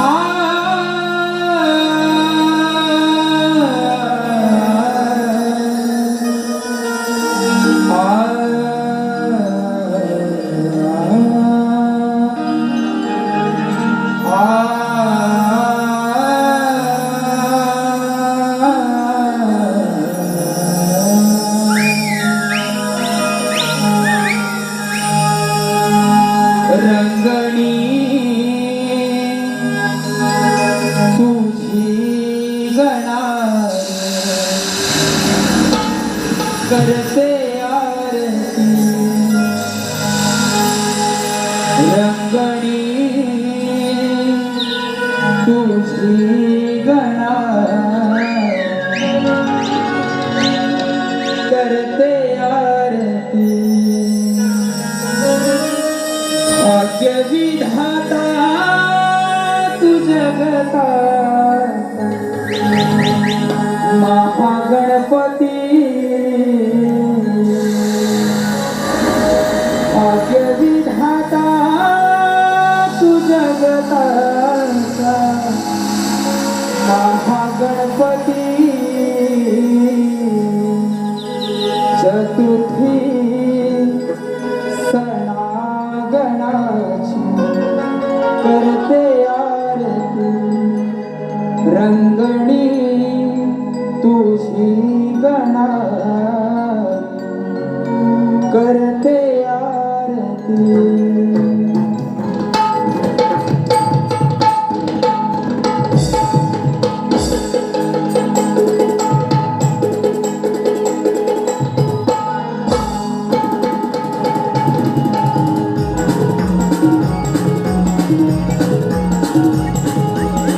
Oh. करते आरती. भाग्य विधाता तुझ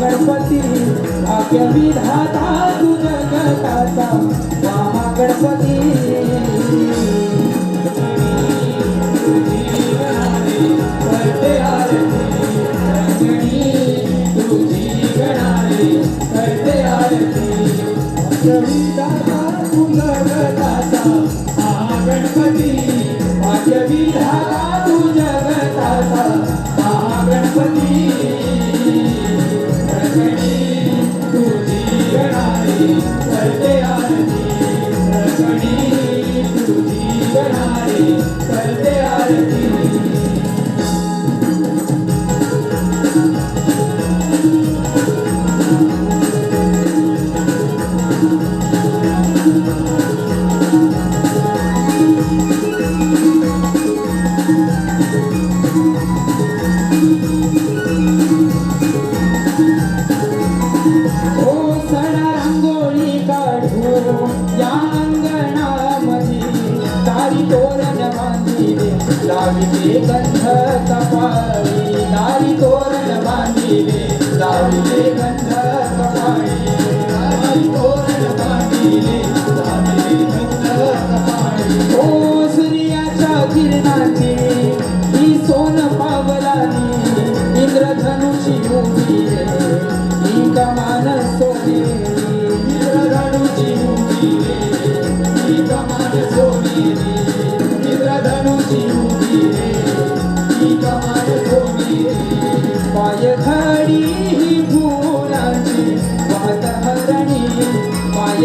गणपती भाग्य विधाता तू जगताचा रामा तोरण बांधिले लाविले गंध तपाळी नारी तोरण बांधिले लाविले गंध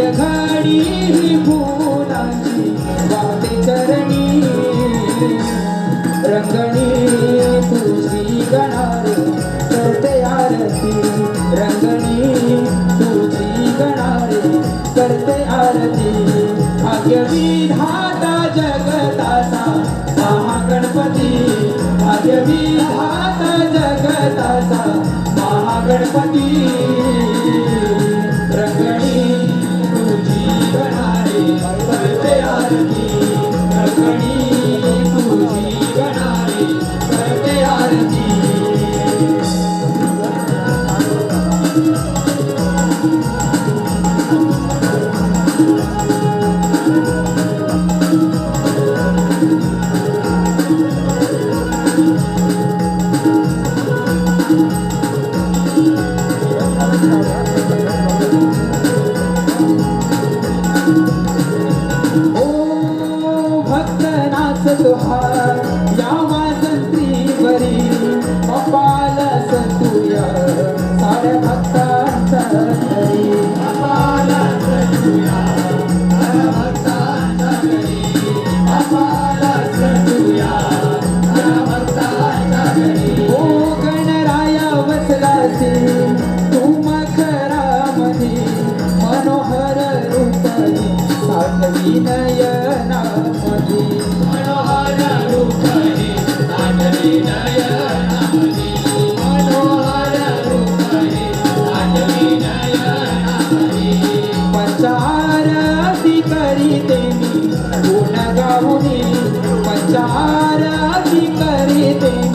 घाडी ही फुलांची वाटे करणी. रंगणी तुझी गणार करते आरती. रंगणी तुझी गणार करते आरती. भाग्य विधाता जगताचा महा गणपती भाग्य विधाता जगताचा महागणपती. चारा भी कर दे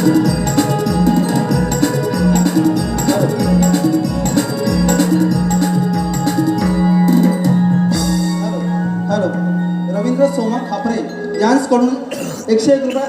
हॅलो रवींद्र सोमा खापरे यांचकडून एकशे एक रुपये